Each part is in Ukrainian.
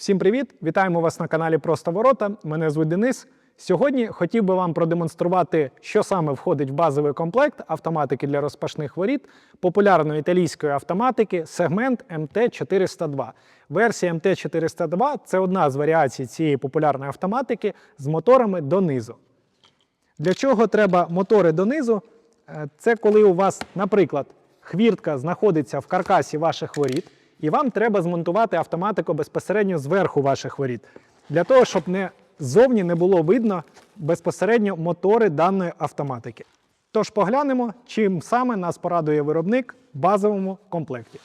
Всім привіт! Вітаємо вас на каналі Просто Ворота. Мене звуть Денис. Сьогодні хотів би вам продемонструвати, що саме входить в базовий комплект автоматики для розпашних воріт популярної італійської автоматики сегмент МТ-402. Версія МТ-402 це одна з варіацій цієї популярної автоматики з моторами донизу. Для чого треба мотори донизу? Е, Це коли у вас, наприклад, хвіртка знаходиться в каркасі ваших воріт, і вам треба змонтувати автоматику безпосередньо зверху ваших воріт. Для того, щоб не ззовні не було видно безпосередньо мотори даної автоматики. Тож поглянемо, чим саме нас порадує виробник в базовому комплекті.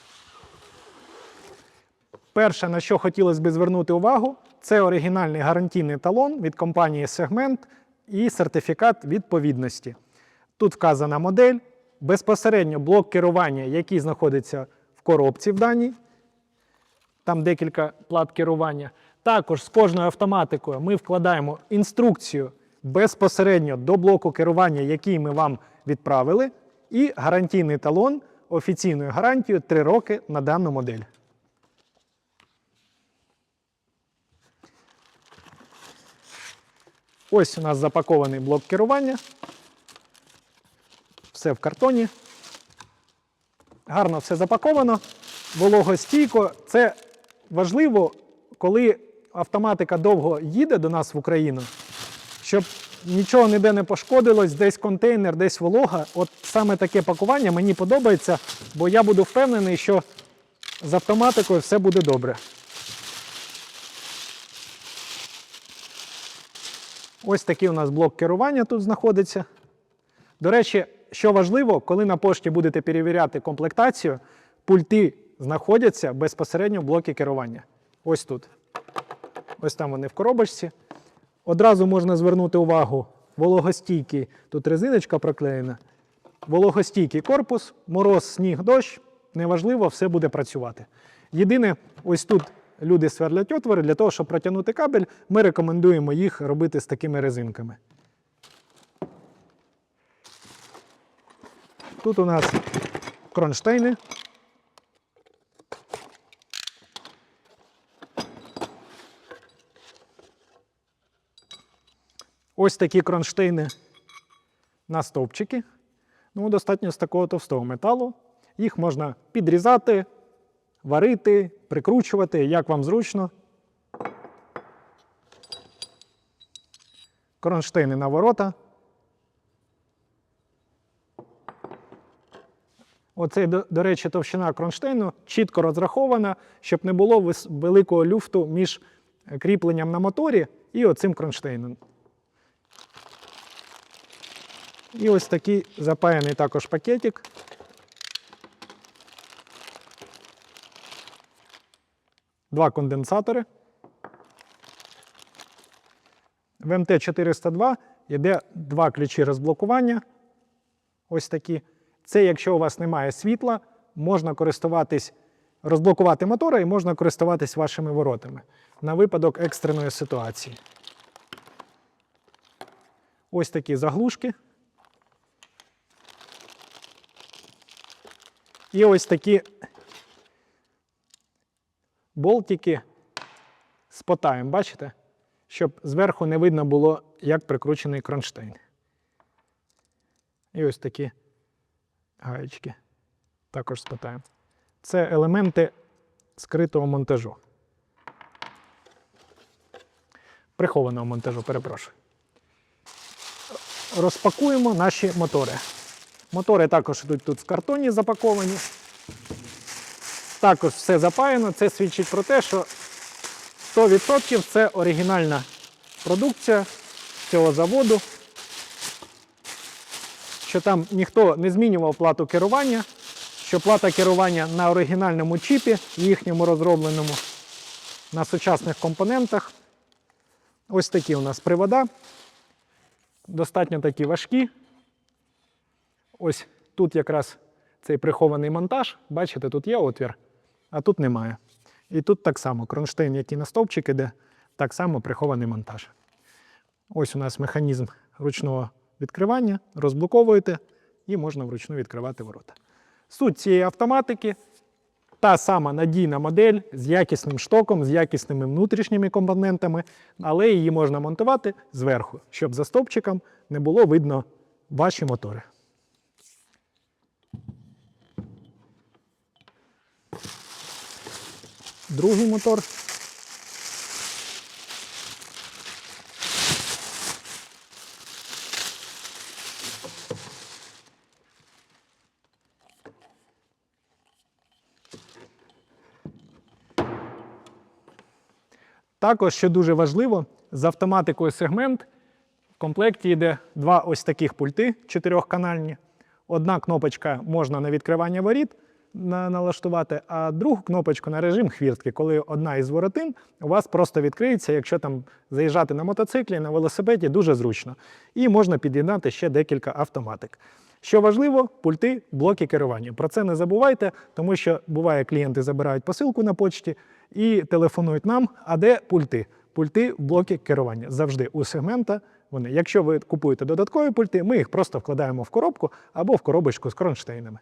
Перше, на що хотілося б звернути увагу, це оригінальний гарантійний талон від компанії Segment і сертифікат відповідності. Тут вказана модель, безпосередньо блок керування, який знаходиться в коробці в даній. Там декілька плат керування. Також з кожною автоматикою ми вкладаємо інструкцію безпосередньо до блоку керування, який ми вам відправили, і гарантійний талон офіційною гарантією 3 роки на дану модель. Ось у нас запакований блок керування. Все в картоні. Гарно все запаковано. Вологостійко. Це важливо, коли автоматика довго їде до нас в Україну, щоб нічого ніде не пошкодилось, десь контейнер, десь волога. От саме таке пакування мені подобається, бо я буду впевнений, що з автоматикою все буде добре. Ось такий у нас блок керування тут знаходиться. До речі, що важливо, коли на пошті будете перевіряти комплектацію, пульти знаходяться безпосередньо в блокі керування. Ось тут. Ось там вони в коробочці. Одразу можна звернути увагу, вологостійкий, тут резиночка проклеєна. Вологостійкий корпус, мороз, сніг, дощ. Неважливо, все буде працювати. Єдине, ось тут люди сверлять отвори для того, щоб протягнути кабель, ми рекомендуємо їх робити з такими резинками. Тут у нас кронштейни. Ось такі кронштейни на стовпчики. Ну, достатньо з такого товстого металу. Їх можна підрізати, варити, прикручувати, як вам зручно. Кронштейни на ворота. Оце, до, до речі, товщина кронштейну чітко розрахована, щоб не було великого люфту між кріпленням на моторі і оцим кронштейном. І ось такий запаяний також пакетик. Два конденсатори. В МТ-402 йде два ключі розблокування. Ось такі. Це якщо у вас немає світла, можна користуватись, розблокувати мотора і можна користуватись вашими воротами на випадок екстреної ситуації. Ось такі заглушки. І ось такі болтики з потаєм, бачите? Щоб зверху не видно було, як прикручений кронштейн. І ось такі гаєчки також з потаєм. Це елементи скритого монтажу. Прихованого монтажу, перепрошую. Розпакуємо наші мотори. Мотори також йдуть тут в картоні запаковані. Також все запаяно. Це свідчить про те, що 100% це оригінальна продукція цього заводу. Що там ніхто не змінював плату керування, що плата керування на оригінальному чіпі, їхньому розробленому, на сучасних компонентах. Ось такі у нас привода. Достатньо такі важкі. Ось тут якраз цей прихований монтаж. Бачите, тут є отвір, а тут немає. І тут так само кронштейн, який на стовпчик іде, так само прихований монтаж. Ось у нас механізм ручного відкривання, розблоковуєте і можна вручну відкривати ворота. Суть цієї автоматики та сама надійна модель з якісним штоком, з якісними внутрішніми компонентами, але її можна монтувати зверху, щоб за стовпчиком не було видно ваші мотори. Другий мотор. Також, що дуже важливо, з автоматикою сегмент в комплекті йде два ось таких пульти чотирьохканальні. Одна кнопочка можна на відкривання воріт налаштувати, а другу кнопочку на режим хвіртки, коли одна із воротин у вас просто відкриється, якщо там заїжджати на мотоциклі, на велосипеді, дуже зручно. І можна під'єднати ще декілька автоматик. Що важливо, пульти, блоки керування. Про це не забувайте, тому що буває, клієнти забирають посилку на почті і телефонують нам. А де пульти? Пульти, блоки керування. Завжди у сегмента вони. Якщо ви купуєте додаткові пульти, ми їх просто вкладаємо в коробку або в коробочку з кронштейнами.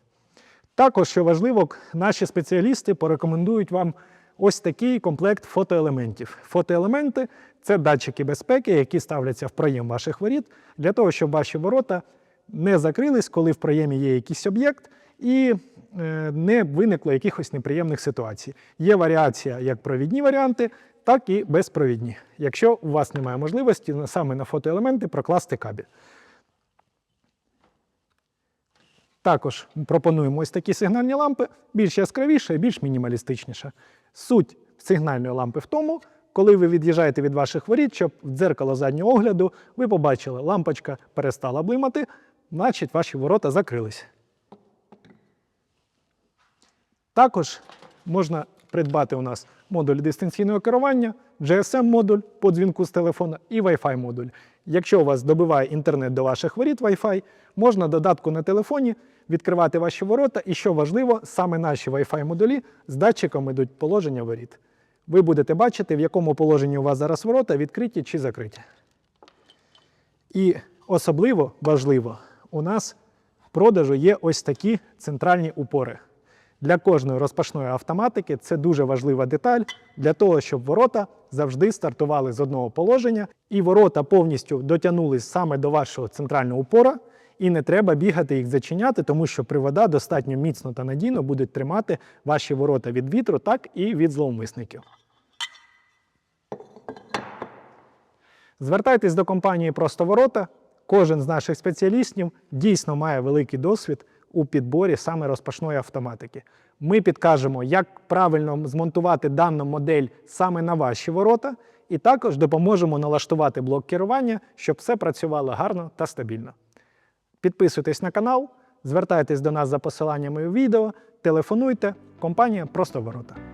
Також, що важливо, наші спеціалісти порекомендують вам ось такий комплект фотоелементів. Фотоелементи це датчики безпеки, які ставляться в проєм ваших воріт, для того, щоб ваші ворота не закрились, коли в проємі є якийсь об'єкт, і е, не виникло якихось неприємних ситуацій. Є варіація як провідні варіанти, так і безпровідні, якщо у вас немає можливості саме на фотоелементи прокласти кабель. Також пропонуємо ось такі сигнальні лампи, більш яскравіше, більш мінімалістичніше. Суть сигнальної лампи в тому, коли ви від'їжджаєте від ваших воріт, щоб в дзеркало заднього огляду ви побачили, лампочка перестала блимати, значить ваші ворота закрились. Також можна придбати у нас модуль дистанційного керування, GSM-модуль по дзвінку з телефона і Wi-Fi модуль. Якщо у вас добиває інтернет до ваших воріт Wi-Fi, можна додатку на телефоні відкривати ваші ворота. І що важливо, саме наші Wi-Fi модулі з датчиком йдуть положення воріт. Ви будете бачити, в якому положенні у вас зараз ворота відкриті чи закриті. І особливо важливо, у нас в продажу є ось такі центральні упори. Для кожної розпашної автоматики це дуже важлива деталь для того, щоб ворота завжди стартували з одного положення, і ворота повністю дотягнулись саме до вашого центрального упора, і не треба бігати їх зачиняти, тому що привода достатньо міцно та надійно будуть тримати ваші ворота від вітру, так і від зловмисників. Звертайтесь до компанії Просто Ворота. Кожен з наших спеціалістів дійсно має великий досвід у підборі саме розпашної автоматики. Ми підкажемо, як правильно змонтувати дану модель саме на ваші ворота, і також допоможемо налаштувати блок керування, щоб все працювало гарно та стабільно. Підписуйтесь на канал, звертайтесь до нас за посиланнями у відео, телефонуйте. Компанія Просто Ворота.